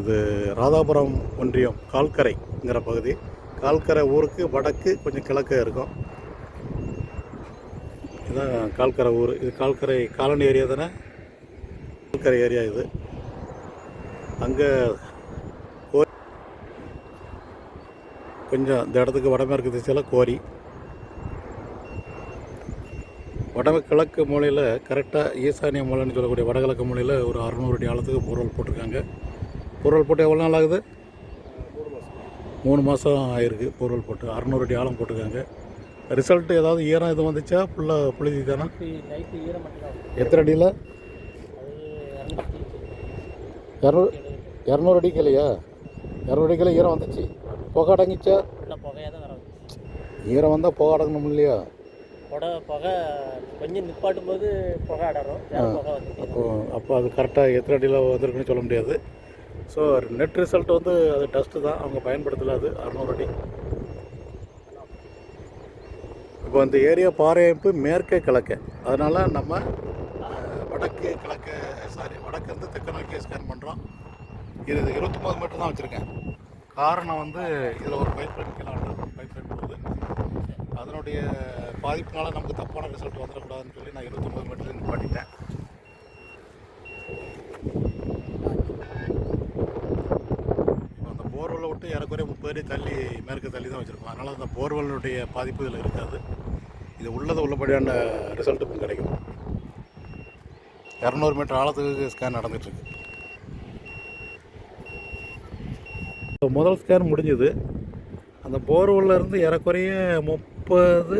இது ராதாபுரம் ஒன்றியம் கால்கரைங்கிற பகுதி. கால்கரை ஊருக்கு வடக்கு கொஞ்சம் கிழக்கு இருக்கும். இதுதான் கால்கரை ஊர். இது கால்கரை காலனி ஏரியா தானே? கால்கரை ஏரியா இது. அங்கே கொஞ்சம் இந்த இடத்துக்கு வடமேற்கு திசையில் கோரி. வடகிழக்கு மூலையில் கரெக்டாக ஈசானிய மூலைன்னு சொல்லக்கூடிய வடகிழக்கு மூலையில் ஒரு அறநூறு அடி ஆழத்துக்கு போர்வல் போட்டிருக்காங்க. போர்வெல் போட்டு எவ்வளோ நாள் ஆகுது? மூணு மாதம் ஆயிருக்கு போர்வெல் போட்டு. அறநூறு அடி ஆழம் போட்டிருக்காங்க. ரிசல்ட்டு ஏதாவது ஈரம் எதுவும் வந்துச்சா? ஃபுல்லாக புழுதி தானே? எத்தனை அடியில்? இரநூறு இரநூறு அடிக்கு இல்லையா இரநூறு அடிக்கல ஈரம் வந்துச்சு. புகை அடங்கிச்சா? ஈரம் வந்தால் புகை அடங்கணும் இல்லையா? புகை புகை கொஞ்சம் நிப்பாட்டும் போது புகை அடரும் அப்போ அப்போ அது கரெக்டாக எத்தனை அடியில் வந்திருக்குன்னு சொல்ல முடியாது. ஸோ நெட் ரிசல்ட் வந்து அது டஸ்ட்டு தான். அவங்க பயன்படுத்தல அது அறநூறு அடி. இப்போ இந்த ஏரியா பாறையமைப்பு மேற்கே கிழக்க. அதனால் நம்ம வடக்கு கிழக்க சாரி வடக்கு இருந்து தெற்கு நோக்கி ஸ்கேன் பண்ணுறோம் இது இருபத்தொம்பது மீட்டர் தான் வச்சுருக்கேன். காரணம் வந்து இதில் ஒரு பைப் லைன் கீழே பைப் லைன் போகுது. அதனுடைய பாதிப்புனால நமக்கு தப்பான ரிசல்ட் வந்துடக்கூடாதுன்னு சொல்லி நான் இருபத்தொம்பது மீட்டர் பண்ணிட்டேன் இப்போ போர்வலை விட்டு ஏறக்குறைய முப்பது அடி தள்ளி மேற்கு தள்ளி தான் வச்சுருக்கோம் அதனால் அந்த போர்வெல்லுடைய பாதிப்பு இதில் இருக்காது. இது உள்ளது உள்ளபடியான ரிசல்ட்டு இப்போ கிடைக்கும். இரநூறு மீட்டர் ஆழத்துக்கு ஸ்கேன் நடந்துகிட்ருக்கு இப்போ முதல் ஸ்கேன் முடிஞ்சுது. அந்த போர்வெல்ல இருந்து ஏறக்குறைய முப்பது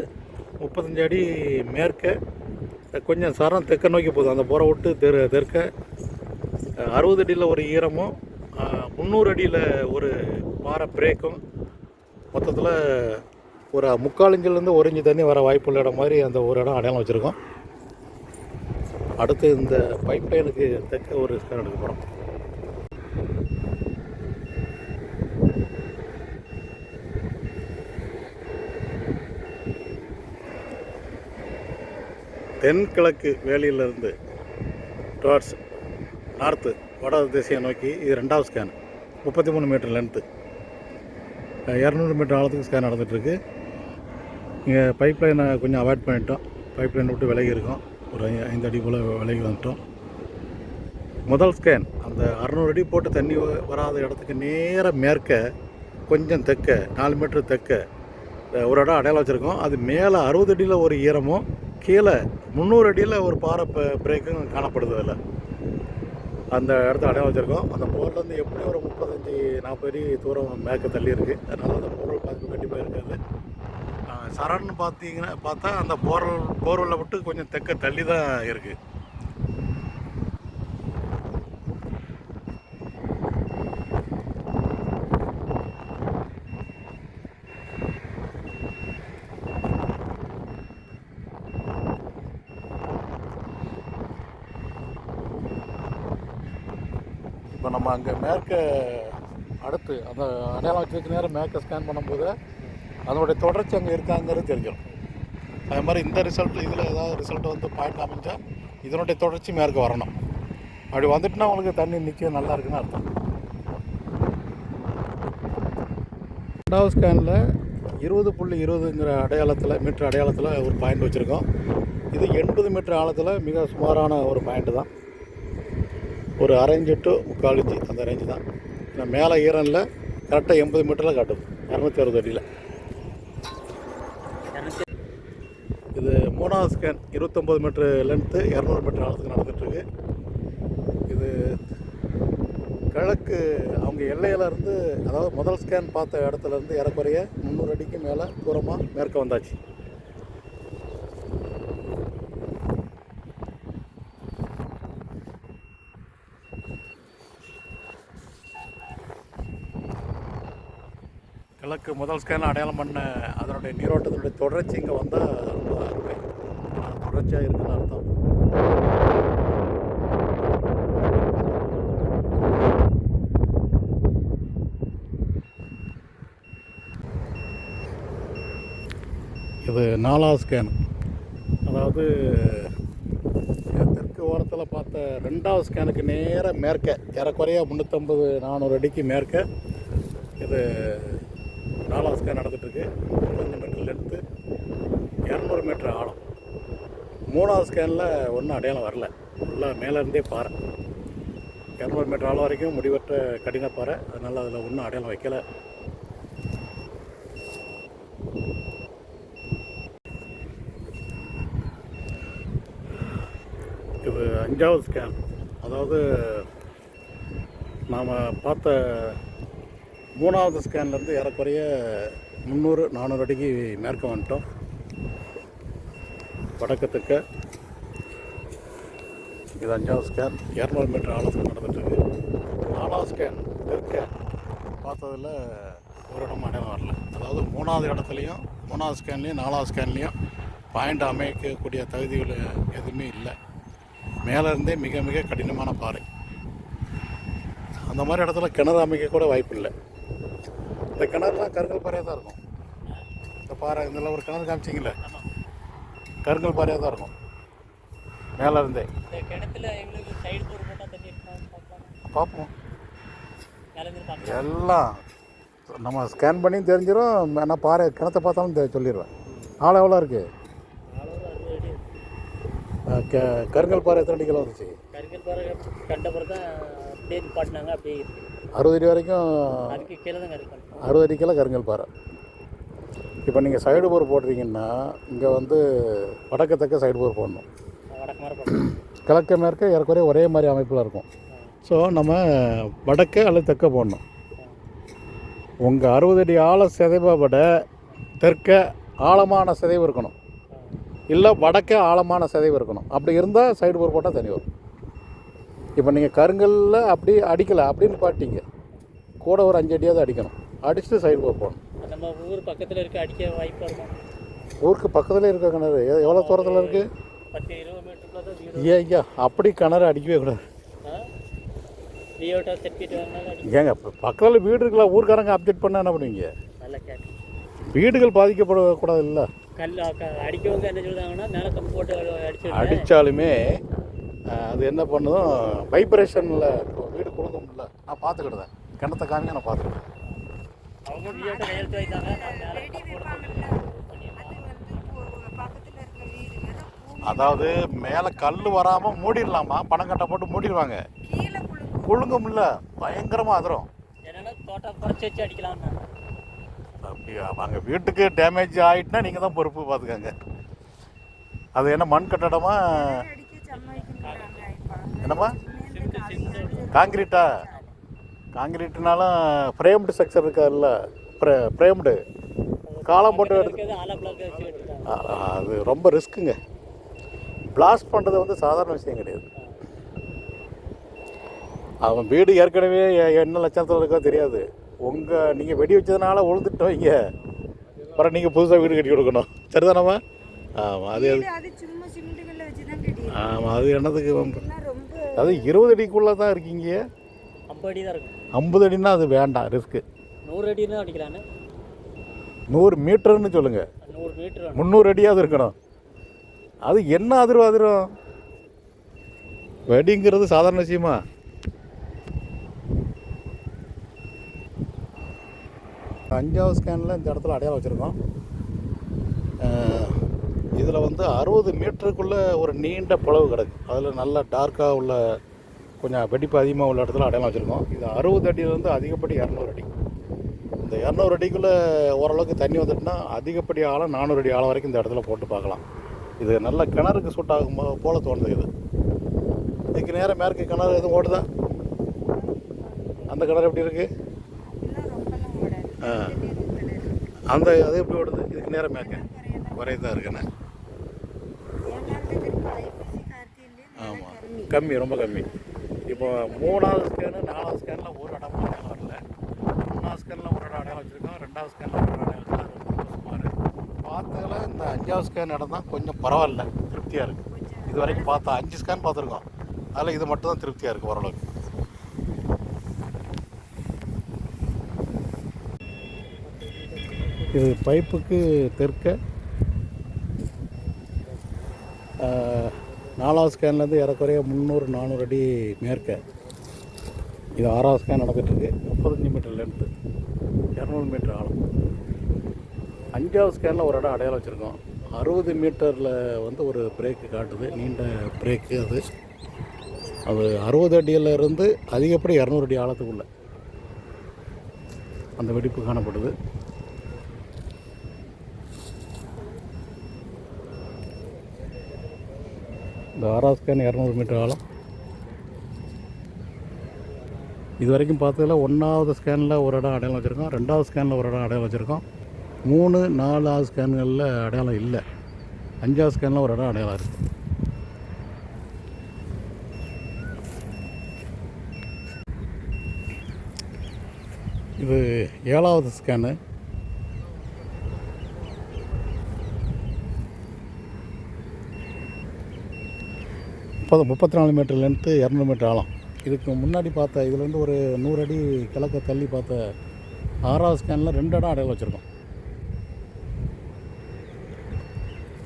முப்பத்தஞ்சு அடி மேற்க கொஞ்சம் சரம் தெற்க நோக்கி போகுது. அந்த போரை விட்டு தெரு தெற்க அறுபது அடியில் ஒரு ஈரமும் முந்நூறு அடியில் ஒரு பாறை பிரேக்கும் மொத்தத்தில் ஒரு முக்கால் இன்ச்சிலேருந்து ஒரு தண்ணி வர வாய்ப்புள்ள இடம் மாதிரி அந்த ஒரு இடம் அடையாளம் வச்சுருக்கோம். அடுத்து இந்த பைப் லைனுக்கு தக்க ஒரு ஸ்கேன் எடுக்க போகிறோம் தென்கிழக்கு வேலியிலிருந்து டுவார்ட்ஸ் நார்த்து வட திசையை நோக்கி இது ரெண்டாவது ஸ்கேன் முப்பத்தி மூணு மீட்டர் லென்த்து இரநூறு மீட்டர் ஆழத்துக்கு ஸ்கேன் நடந்துகிட்ருக்கு இங்கே பைப் லைனை கொஞ்சம் அவாய்ட் பண்ணிட்டோம். பைப் லைனை விட்டு விலகி இருக்கோம். ஒரு ஐந்து அடி போல் விலகி வந்துட்டோம். முதல் ஸ்கேன் அந்த அறநூறு அடி போட்டு தண்ணி வராத இடத்துக்கு நேராக மேற்க கொஞ்சம் தெக்க நாலு மீட்டர் தெக்க ஒரு இடம் அடையாளம் வச்சுருக்கோம். அது மேலே அறுபது அடியில் ஒரு ஈரமும் கீழே முந்நூறு அடியில் ஒரு பாறை ப- பிரேக்கும் காணப்படுது அதில். அந்த இடத்த அடையாளம் வச்சுருக்கோம். அந்த போர்லேருந்து எப்படி ஒரு முப்பத்தஞ்சு நாற்பது அடி தூரம் மேற்க தள்ளி இருக்குது அதனால் அந்த போர்வெல் பாதிப்பு கண்டிப்பாக இருக்காது. சரண் பார்த்தீங்கன்னா பார்த்தா அந்த போர்வெல் போர்வெல்லை விட்டு கொஞ்சம் தெக்க தள்ளி தான் இருக்குது இப்போ நம்ம அங்கே மேற்க அடுத்து அந்த அடையாளம் வச்சதுக்கு நேரம் மேற்க ஸ்கேன் பண்ணும்போது அதனுடைய தொடர்ச்சி அங்கே இருக்காங்கிறது தெரிஞ்சிடும் அதே மாதிரி இந்த ரிசல்ட் இதில் ஏதாவது ரிசல்ட் வந்து பாயிண்ட் அமைஞ்சால் இதனுடைய தொடர்ச்சி மேற்க வரணும். அப்படி வந்துட்டுனா உங்களுக்கு தண்ணி நிச்சயம் நல்லா இருக்குன்னு அர்த்தம். ரெண்டாவது ஸ்கேனில் இருபது புள்ளி இருபதுங்கிற அடையாளத்தில் மீட்டர் அடையாளத்தில் ஒரு பாயிண்ட் வச்சுருக்கோம். இது எண்பது மீட்டர் ஆழத்தில் மிக சுமாரான ஒரு பாயிண்ட் தான். ஒரு அரைஞ்சு டு முக்கால் இன்ச்சு அந்த ரேஞ்சு தான். நான் மேலே ஈரனில் கரெக்டாக எண்பது மீட்டரில் காட்டும். இரநூத்தி அறுபது அடியில். இது மூணாவது ஸ்கேன் இருபத்தொம்பது மீட்ரு லென்த்து இரநூறு மீட்டர் ஆழத்துக்கு நடந்துகிட்ருக்கு இது கிழக்கு அவங்க எல்லையிலேருந்து அதாவது முதல் ஸ்கேன் பார்த்த இடத்துலேருந்து ஏறக்குறைய முந்நூறு அடிக்கு மேலே தூரமாக மேற்க வந்தாச்சு. கிழக்கு முதல் ஸ்கேன் அடையாளம் பண்ண அதனுடைய நீரோட்டத்தினுடைய தொடர்ச்சி இங்கே வந்தால் ரொம்ப அருமை. தொடர்ச்சியாக இருக்குன்னு அர்த்தம். இது நாலாவது ஸ்கேன் அதாவது தெற்கு ஓரத்தில் பார்த்த ரெண்டாவது ஸ்கேனுக்கு நேராக மேற்க ஏறக்குறைய முந்நூற்றம்பது நானூறு அடிக்கு மேற்க. இது நாலாவது ஸ்கேன் நடந்துகிட்ருக்கு முப்பத்தஞ்சு மீட்டர் எடுத்து இரநூறு மீட்டர் ஆழம். மூணாவது ஸ்கேனில் ஒன்றும் அடையாளம் வரல. ஃபுல்லாக மேலேருந்தே பாறை. இரநூறு மீட்டர் ஆழம் வரைக்கும் முடிவற்ற கடின பாறை. அதனால் அதில் ஒன்றும் அடையாளம் வைக்கலை. இது அஞ்சாவது ஸ்கேன் அதாவது நாம் பார்த்த மூணாவது ஸ்கேன்லேருந்து ஏறக்குறைய முந்நூறு நானூறு அடிக்கு மேற்க வந்துட்டோம். வடக்கத்துக்கு இது அஞ்சாவது ஸ்கேன். இரநூறு மீட்டர் ஆலோசனை நடந்துட்டுருக்கு. நாலாவது ஸ்கேன் தெற்க. பார்த்ததில் ஒரு இடம் அடையாளம் வரல. அதாவது மூணாவது இடத்துலையும் மூணாவது ஸ்கேன்லேயும் நாலாவது ஸ்கேன்லேயும் பாயிண்ட் அமைக்கக்கூடிய தகுதிகள் எதுவுமே இல்லை. மேலே இருந்தே மிக மிக கடினமான பாறை. அந்த மாதிரி இடத்துல கிணறு அமைக்க கூட வாய்ப்பு இல்லை. இந்த கிணறுலாம் கருங்கல் பாறையாக தான் இருக்கும். இந்த பாறை இதில் ஒரு கிணறு காமிச்சிங்களே கருங்கல் பாறையாக தான் இருக்கும். மேலே இருந்தே. இந்த கிணத்துல எங்களுக்கு சைடு போர் போட்டால் தண்ணி இருக்கான்னு பார்க்கலாம் பார்ப்போம் எல்லாம் நம்ம ஸ்கேன் பண்ணி தெரிஞ்சிடும் நான் பாறை கிணத்த பார்த்தாலும் சொல்லிடுவேன் ஆள் எவ்வளோ இருக்குது கருங்கல் பாறை எத்தனை அடி கிலோ வந்துச்சு? கருங்கல் பாறை கண்ட பிறகு தான் அப்படியே நிப்பாட்டினாங்க அப்படியே இருக்கு. அறுபது அடி வரைக்கும் அதுக்கு கீழே தான் கருக்கல் அறுபது அடி கிலோ கருங்கல் பாறை. இப்போ நீங்கள் சைடு போர் போடுறீங்கன்னா இங்கே வந்து வடக்கு தெற்க சைடு போர் போடணும். வடக்கு மாதிரி பண்ணுறோம் கிழக்கு மேற்க ஏறக்குறைய ஒரே மாதிரி அமைப்பில் இருக்கும். ஸோ நம்ம வடக்கு அல்லது தெற்க போடணும். உங்கள் அறுபது அடி ஆழ சிதைவை விட தெற்க ஆழமான சிதைவு இருக்கணும். இல்லை வடக்க ஆழமான சிதைவு இருக்கணும். அப்படி இருந்தால் சைடு போர் போட்டால் தனி வரும். இப்போ நீங்கள் கருங்கல்ல அப்படி அடிக்கலை அப்படின்னு பாட்டிங்க. கூட ஒரு அஞ்சு அடியாவது அடிக்கணும். அடிச்சுட்டு சைடு போர் போடணும் நம்ம ஊர் பக்கத்தில் இருக்க அடிக்க வாய்ப்பாக இருக்கும் ஊருக்கு பக்கத்தில் இருக்க? கிணறு எவ்வளோ தூரத்தில் இருக்குது வீடு ஐயா அப்படி கிணறு அடிக்கவே கூடாது. ஏங்க பக்கத்தில் வீடு இருக்குல்ல ஊர்க்காரங்க அப்டேட் பண்ணால் என்ன பண்ணுவீங்க? வீடுகள் பாதிக்கப்படக்கூடாது இல்லை கல் க- அடிக்கவங்க என்ன சொல்லுவாங்கன்னா மேலே கம்பு போட்டு அடிச்சு அடித்தாலுமே அது என்ன பண்ணுதும் வைப்ரேஷனில் வீடு கொடுக்கும்ல நான் பார்த்துக்கிடுதேன் கிணத்த காமிங்க நான் பார்த்துக்கிட்டேன். அதாவது மேலே கல் வராமல் மூடிடலாமா? பணம் கட்ட போட்டு மூடிடுவாங்க. குழுங்கும்ல பயங்கரமாக அதிரும். அங்கே வீட்டுக்கு டேமேஜ் ஆகிட்டுனா நீங்கள் தான் பொறுப்பு பார்த்துக்கங்க. அது என்ன மண் கட்டடமா? என்னம்மா? காங்கிரீட்டா காங்கிரீட்னாலும் ஃப்ரேம்டு ஸ்ட்ரக்சர் இருக்காதுல்ல? ஃப்ரே ஃப்ரேம்டு காலம் போட்டு எடுத்து அது ரொம்ப ரிஸ்க்குங்க பிளாஸ்ட் பண்ணுறது வந்து சாதாரண விஷயம் கிடையாது. அவன் வீடு ஏற்கனவே என்ன லட்சத்தில் இருக்கோ தெரியாது. உங்கள் நீங்கள் வெடி வச்சதுனால உழுந்துட்டு வைங்க அப்புறம் நீங்கள் புதுசாக வீடு கட்டி கொடுக்கணும். சரிதானம்மா? ஆமாம் அது ஆமாம் அது என்னதுக்கு? அது இருபது அடிக்குள்ளே தான் இருக்கீங்க. ஐம்பது அடி தான் இருக்கும். ஐம்பது அடின்னா அது வேண்டாம் ரிஸ்க்கு. நூறு அடி தான் அடிக்கலான்னு? நூறு மீட்டர்னு சொல்லுங்கள் நூறு மீட்டர்? முந்நூறு அடியாவது இருக்கணும். அது என்ன அதிரும் அதிரும் வெடிங்கிறது சாதாரண விஷயமா? அஞ்சாவது ஸ்கேனில் இந்த இடத்துல அடையாளம் வச்சுருக்கோம். இதில் வந்து அறுபது மீட்டருக்குள்ளே ஒரு நீண்ட புலவு கிடக்கு. அதில் நல்ல டார்க்காக உள்ள கொஞ்சம் வெடிப்பு அதிகமாக உள்ள இடத்துல அடையாளம் வச்சுருக்கோம். இது அறுபது அடியிலேருந்து அதிகப்படி இரநூறு அடி. இந்த இரநூறு அடிக்குள்ளே ஓரளவுக்கு தண்ணி வந்துட்டுனா அதிகப்படி ஆழம் நானூறு அடி ஆழம் வரைக்கும் இந்த இடத்துல போட்டு பார்க்கலாம். இது நல்ல கிணறுக்கு சூட் ஆகும் போ- போல தோணுது இது. இதுக்கு நேரம் மேற்கு கிணறு எதுவும் ஓடுதா? அந்த கிணறு எப்படி இருக்குது ஆ. அந்த அது எப்படி ஓடுது? இதுக்கு நேரம் மேற்க. குறையதான் இருக்குண்ணே ஆமாம் கம்மி ரொம்ப கம்மி. இப்போ மூணாவது ஸ்கேனு நாலாவது ஸ்கேனில் ஒரு இடம் அடையாளம் வரல. மூணாவது ஸ்கேனில் ஒரு இடம் அடையாளம் வச்சுருக்கோம் ரெண்டாவது ஸ்கேனில் ஒரு இடம் அடையாளம் வச்சுருக்கோம் சுமார் பார்த்ததுல இந்த அஞ்சாவது ஸ்கேன் இடம் தான் கொஞ்சம் பரவாயில்ல. திருப்தியாக இருக்குது இது வரைக்கும் பார்த்தா அஞ்சு ஸ்கேன் பார்த்துருக்கோம். அதில் இது மட்டும் தான் திருப்தியாக இருக்குது ஓரளவுக்கு. இது பைப்புக்கு தெற்க நாலாவது ஸ்கேன்லேருந்து ஏறக்குறைய முந்நூறு நானூறு அடி மேற்க. இது ஆறாவது ஸ்கேன் நடந்துகிட்ருக்கு முப்பத்தஞ்சு மீட்டர் லென்த்து இரநூறு மீட்டர் ஆழம். அஞ்சாவது ஸ்கேனில் ஒரு இடம் அடையாளம் வச்சுருக்கோம். அறுபது மீட்டரில் வந்து ஒரு பிரேக்கு காட்டுது. நீண்ட பிரேக்கு அது. அது அறுபது அடியில் இருந்து அதிகப்படி இரநூறு அடி ஆழத்துக்குள்ளே அந்த வெடிப்பு காணப்படுது. இந்த ஆறாவது ஸ்கேன் இரநூறு மீட்டர் ஆழம். இது வரைக்கும் பார்த்ததுல ஒன்றாவது ஸ்கேனில் ஒரு இடம் அடையாளம் வச்சுருக்கோம். ரெண்டாவது ஸ்கேனில் ஒரு இடம் அடையாளம் வச்சுருக்கோம். மூணு நாலாவது ஸ்கேன்களில் அடையாளம் இல்லை. அஞ்சாவது ஸ்கேனில் ஒரு இடம் அடையாளம் இருக்குது இது ஏழாவது ஸ்கேனு. முப்பது முப்பத்தி நாலு மீட்டர் லென்த்து இரநூறு மீட்டர் ஆழம். இதுக்கு முன்னாடி பார்த்த இதுலேருந்து ஒரு நூறு அடி கிழக்க தள்ளி பார்த்த ஆறாவது ஸ்கேனில் ரெண்டு இடம் அடையாளம் வச்சுருக்கோம்.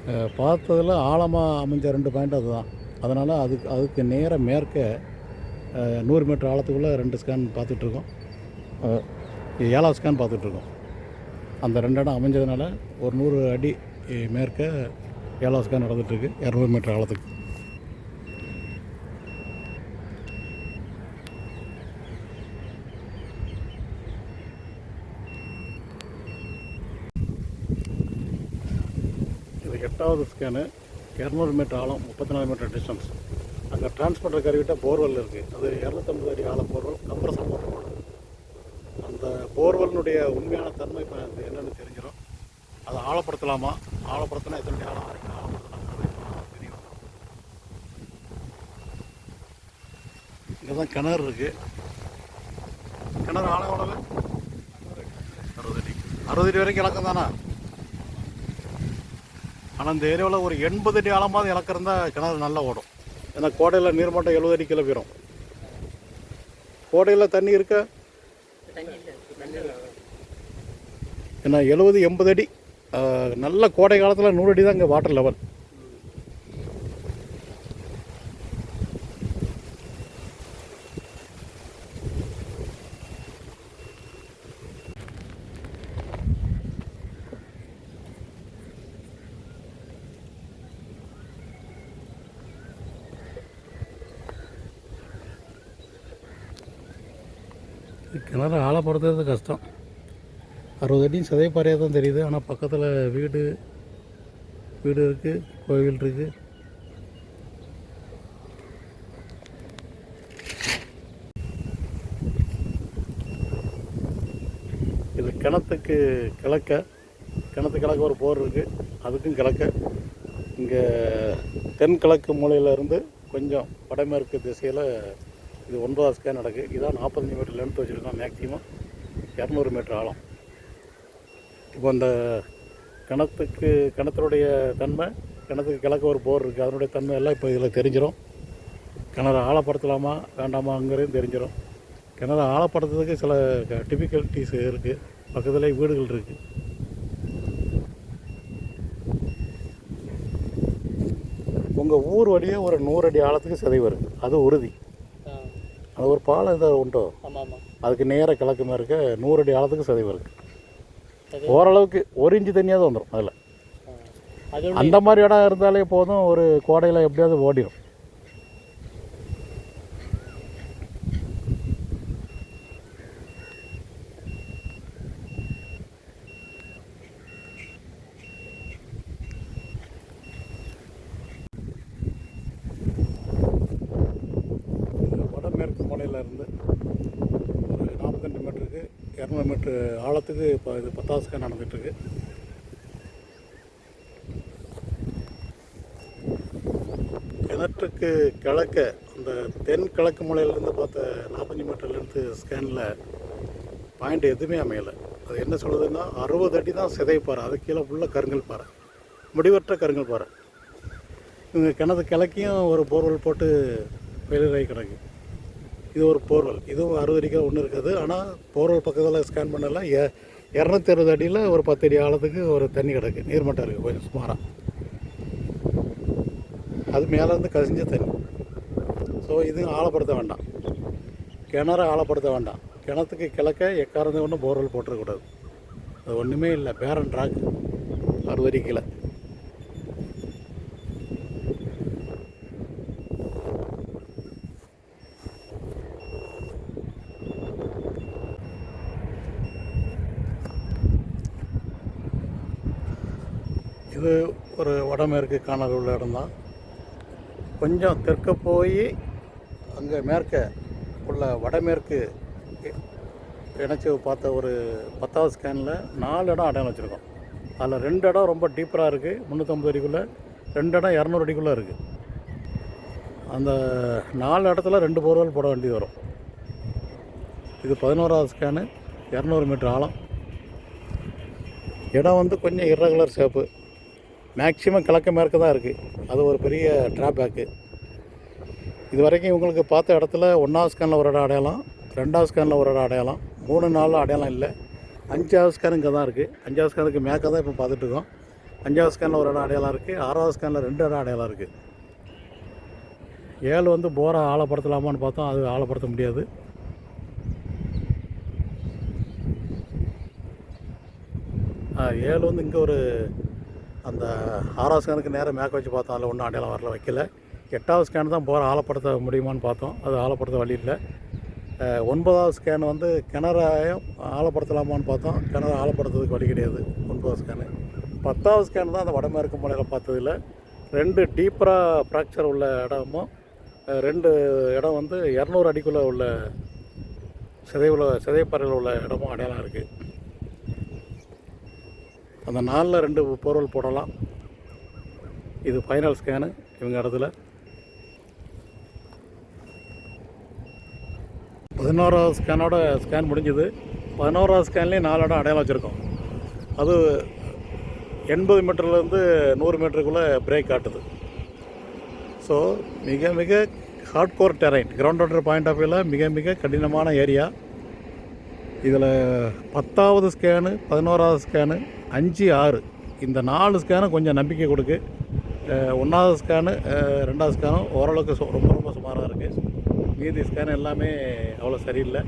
பார்த்ததில் பார்த்ததுல ஆழமாக அமைஞ்ச ரெண்டு பாயிண்ட் அதுதான். அதனால் அதுக்கு அதுக்கு நேராக மேற்க நூறு மீட்டர் ஆழத்துக்குள்ளே ரெண்டு ஸ்கேன் பார்த்துட்ருக்கோம் ஏழாவது ஸ்கேன் பார்த்துட்ருக்கோம் அந்த ரெண்டு இடம் அமைஞ்சதுனால ஒரு நூறு அடி மேற்க ஏழாவது ஸ்கேன் நடந்துகிட்ருக்கு இரநூறு மீட்டர் ஆழத்துக்கு. ரெண்டாவது ஸ்கேனு இரநூறு மீட்டர் ஆழம் முப்பத்தி நாலு மீட்டர் டிஸ்டன்ஸ் அங்கே டிரான்ஸ்போர்ட்டர் கருவிட்ட போர்வெல் இருக்குது அது இரநூத்தம்பது அடி ஆழம் போர்வெல் கம்ப்ரஸர் மோட்டர் அந்த போர்வெல்னுடைய உண்மையான தன்மை இப்போ என்னென்னு தெரிஞ்சிடும் அதை ஆழப்படுத்தலாமா? ஆழப்படுத்தினா எத்தனை ஆழம் வரைக்கும் ஆழப்படுத்தலாம் தெரியும். இங்கே தான் கிணறு இருக்குது கிணறு ஆழம் எவ்வளவு? அறுபது அடி. அறுபது அடி வரைக்கும் இலக்கம் தானா? ஆனால் இந்த ஏரியாவில் ஒரு எண்பது அடி ஆழமாக இலக்கம் இருந்தால் கிணறு நல்லா ஓடும். ஏன்னா கோடையில் நீர்மட்டம் எழுபது அடி கீழே போயிடும் கோடையில் தண்ணி இருக்க? ஏன்னா எழுபது எண்பது அடி நல்ல கோடை காலத்தில் நூறு அடி தான் இங்கே வாட்டர் லெவல் கிணறு ஆழப்படுத்துறது கஷ்டம். அறுபது அடியும் சிதைப்பாறையாக தான் தெரியுது. ஆனால் பக்கத்தில் வீடு வீடு இருக்குது கோவில் இருக்குது இது கிணத்துக்கு கிழக்க கிணத்து கிழக்க ஒரு போர் இருக்குது அதுக்கும் கிழக்க. இங்கே தென்கிழக்கு மூலையிலேருந்து கொஞ்சம் வடமேற்கு திசையில் இது ஒன்பதாவது ஸ்கேன் நடக்கு. இதான் நாற்பத்தஞ்சு மீட்டர் லென்த் வச்சுருக்கோம் மேக்ஸிமம் இரநூறு மீட்டர் ஆழம். இப்போ அந்த கிணத்துக்கு கிணத்துடைய தன்மை கிணத்துக்கு கிழக்க ஒரு போர் இருக்குது அதனுடைய தன்மை எல்லாம் இப்போ இதில் தெரிஞ்சிடும் கிணறு ஆழப்படுத்தலாமா வேண்டாமாங்கிறதையும் தெரிஞ்சிடும் கிணறு ஆழப்படுத்துறதுக்கு சில டிஃபிகல்ட்டிஸ் இருக்குது பக்கத்துலேயே வீடுகள் இருக்குது உங்கள் ஊர் வழியே ஒரு நூறு அடி ஆழத்துக்கு சிதை வருது அது உறுதி. அது ஒரு பாலம் இதை உண்டோ? அதுக்கு நேர கிழக்கு இருக்க நூறு அடி ஆழத்துக்கு சிதை வருது அது ஓரளவுக்கு ஒரு இன்ச்சு தண்ணியாவது வந்துடும் அதில். அந்த மாதிரி இடம் இருந்தாலே போதும் ஒரு கோடையில் எப்படியாவது ஓடிடும் வடமேற்கு மூலையில் இருந்து ஒரு நாற்பத்தஞ்சு மீட்டருக்கு இரநூறு மீட்ரு ஆழத்துக்கு இப்போ இது பத்தாசுக்காக நடந்துகிட்ருக்கு கிணற்றுக்கு கிழக்க அந்த தென் கிழக்கு மூலையிலேருந்து பார்த்த நாற்பத்தஞ்சு மீட்டர்லேருந்து ஸ்கேனில் பாயிண்ட் எதுவுமே அமையலை. அது என்ன சொல்லுதுன்னா அறுபது அடி தான் சிதைப்பாறை அது கீழே ஃபுல்லாக கருங்கல் பாறை. முடிவற்ற கருங்கல் பாறை. இவங்க கிணத்து கிழக்கையும் ஒரு போர்வெல் போட்டு வெளியே கிடக்கு. இது ஒரு போர்வெல். இதுவும் அறுபது அடிக்கு ஒன்று இருக்குது. ஆனால் போர்வெல் பக்கத்தில் ஸ்கேன் பண்ணலாம் எ இரநூத்தி அறுபது அடியில் ஒரு பத்து அடி ஆழத்துக்கு ஒரு தண்ணி கிடக்கு. நீர்மட்டம் இருக்குது கொஞ்சம் சுமாராக அது மேலேருந்து கசிஞ்ச தண்ணி. ஸோ இது ஆழப்படுத்த வேண்டாம். கிணறு ஆழப்படுத்த வேண்டாம். கிணத்துக்கு கிழக்க எக்காரந்து ஒன்றும் போர்வெல் போட்டுறக்கூடாது அது ஒன்றுமே இல்லை. பேரன் ட்ராக். அறுபது கீழே இது ஒரு வடமேற்கு காணல் உள்ள இடம்தான் கொஞ்சம் தெற்க போய் அங்கே மேற்க உள்ள வடமேற்கு இணைச்சி பார்த்த ஒரு பத்தாவது ஸ்கேனில் நாலு இடம் அடையாளம் வச்சுருக்கோம். அதில் ரெண்டு இடம் ரொம்ப டீப்பராக இருக்குது முந்நூற்றம்பது அடிக்குள்ளே ரெண்டு இடம் இரநூறு அடிக்குள்ளே இருக்குது அந்த நாலு இடத்துல ரெண்டு போர்வெல் போட வேண்டியது வரும். இது பதினோராவது ஸ்கேனு இரநூறு மீட்டர் ஆழம். இடம் வந்து கொஞ்சம் இரகுலர் ஷேப்பு மேக்ஸிமம் கிழக்கு மேற்கு தான் இருக்குது அது ஒரு பெரிய ட்ராபேக்கு இது வரைக்கும் இவங்களுக்கு பார்த்த இடத்துல ஒன்றாவது ஸ்கேனில் ஒரு இடம் அடையாளம் ரெண்டாவது ஸ்கேனில் ஒரு இடம் அடையாளம் மூணு நாளில் அடையாளம் இல்லை. அஞ்சாவது ஸ்கேன் இங்கே தான் இருக்குது அஞ்சாவது ஸ்கேனுக்கு மேற்க தான் இப்போ பார்த்துட்டு இருக்கோம். அஞ்சாவது ஸ்கேனில் ஒரு இடம் அடையாளம் இருக்குது ஆறாவது ஸ்கேனில் ரெண்டு இடம் அடையாளம் இருக்குது ஏழு வந்து போரை ஆழப்படுத்தலாமான்னு பார்த்தோம் அது ஆழப்படுத்த முடியாது. ஏழு வந்து இங்கே ஒரு அந்த ஆறாவது ஸ்கேனுக்கு நேராக மேக்க வச்சு பார்த்தோம். அதில் ஒன்றும் அடையாளம் வரல வைக்கல. எட்டாவது ஸ்கேன் தான் போகிற ஆழப்படுத்த முடியுமான்னு பார்த்தோம். அது ஆழப்படுத்த வழி இல்லை. ஒன்பதாவது ஸ்கேன் வந்து கிணறாயும் ஆழப்படுத்தலாமான்னு பார்த்தோம். கிணறு ஆழப்படுத்துறதுக்கு வழி கிடையாது ஒன்பதாவது ஸ்கேனு. பத்தாவது ஸ்கேன் தான் அந்த வடமேற்கு மூலையில் பார்த்ததில் ரெண்டு டீப்பராக ஃப்ராக்சர் உள்ள இடமும் ரெண்டு இடம் வந்து இரநூறு அடிக்குள்ளே உள்ள சிதைவுல சிதைப்பறையில் உள்ள இடமும் அடையாளம் இருக்குது அந்த நாலில் ரெண்டு போர்வல் போடலாம். இது ஃபைனல் ஸ்கேனு இவங்க இடத்துல. பதினோராவது ஸ்கேனோட ஸ்கேன் முடிஞ்சது. பதினோராவது ஸ்கேன்லேயும் நாலு இடம் அடையாளம் வச்சுருக்கோம். அது எண்பது மீட்டர்லேருந்து நூறு மீட்டருக்குள்ளே பிரேக் காட்டுது. ஸோ மிக மிக hard core terrain ground water point of வியூவில் மிக மிக கடினமான ஏரியா இதில் பத்தாவது ஸ்கேனு பதினோராவது ஸ்கேனு அஞ்சு ஆறு. இந்த நாலு ஸ்கேனும் கொஞ்சம் நம்பிக்கை கொடுக்கு. ஒன்றாவது ஸ்கேனு ரெண்டாவது ஸ்கேனும் ஓரளவுக்கு சு- ரொம்ப ரொம்ப சுமாராக இருக்குது மீதி ஸ்கேன் எல்லாமே அவ்வளோ சரியில்லை.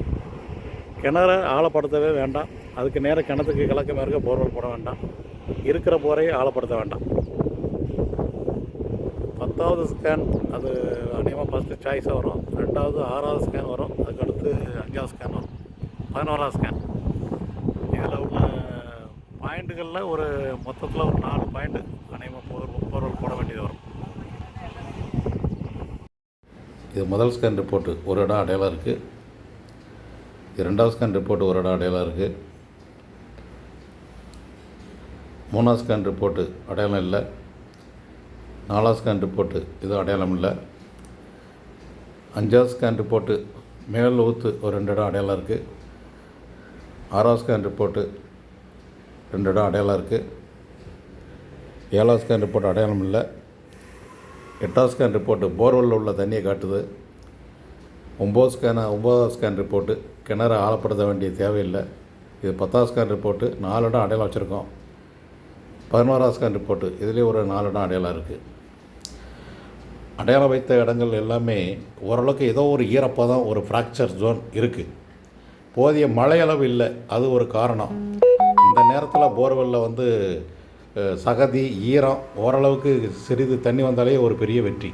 கிணற ஆழப்படுத்தவே வேண்டாம். அதுக்கு நேராக கிணத்துக்கு கிழக்கு மேற்க போர்வெல் போட வேண்டாம். இருக்கிற போரையும் ஆழப்படுத்த வேண்டாம். பத்தாவது ஸ்கேன் அது அநேகமாக ஃபஸ்ட்டு சாய்ஸாக வரும். ரெண்டாவது ஆறாவது ஸ்கேன் வரும். அதுக்கடுத்து அஞ்சாவது ஸ்கேன் வரும். பதினோராவது ஸ்கேன் இதில் உள்ள பாயிண்ட்டுகளில் ஒரு மொத்தத்தில் ஒரு நாலு பாயிண்ட்டு அநேகமாக போர் போர்வல் போட வேண்டியது வரும். இது முதல் ஸ்கேன் ரிப்போர்ட்டு ஒரு இடம் அடையாளம் இருக்குது இரண்டாவது ஸ்கேன் ரிப்போர்ட்டு ஒரு இடம் அடையாளம் இருக்குது மூணாவது ஸ்கேன் ரிப்போர்ட்டு அடையாளம் இல்லை. நாலாவது ஸ்கேன் ரிப்போர்ட்டு இது அடையாளம் இல்லை. அஞ்சாவது ஸ்கேன் ரிப்போர்ட்டு மேல் ஊத்து ஒரு ரெண்டு இடம் அடையாளம் இருக்குது ஆறாவது ஸ்கேன் ரிப்போர்ட்டு ரெண்டு இடம் அடையாளம் இருக்குது ஏழாவது ஸ்கேன் ரிப்போர்ட் அடையாளம் இல்லை. எட்டாவது ஸ்கேன் ரிப்போர்ட்டு போர்வெல்லில் உள்ள தண்ணியை காட்டுது. ஒம்பது ஸ்கேன் ஒம்பதாவது ஸ்கேன் ரிப்போர்ட்டு கிணறு ஆழப்படுத்த வேண்டிய தேவையில்லை. இது பத்தாவது ஸ்கேன் ரிப்போர்ட்டு நாலு இடம் அடையாளம் வச்சுருக்கோம். பதினோராவது ஸ்கேன் ரிப்போர்ட்டு இதுலேயே ஒரு நாலு இடம் அடையாளம் இருக்குது அடையாளம் வைத்த இடங்கள் எல்லாமே ஓரளவுக்கு ஏதோ ஒரு ஈரப்பதம் ஒரு ஃப்ராக்சர் ஜோன் இருக்குது போதிய மழையளவு இல்லை. அது ஒரு காரணம். நேரத்தில் போர்வெல்லில் வந்து சகதி ஈரம் ஓரளவுக்கு சிறிது தண்ணி வந்தாலே ஒரு பெரிய வெற்றி.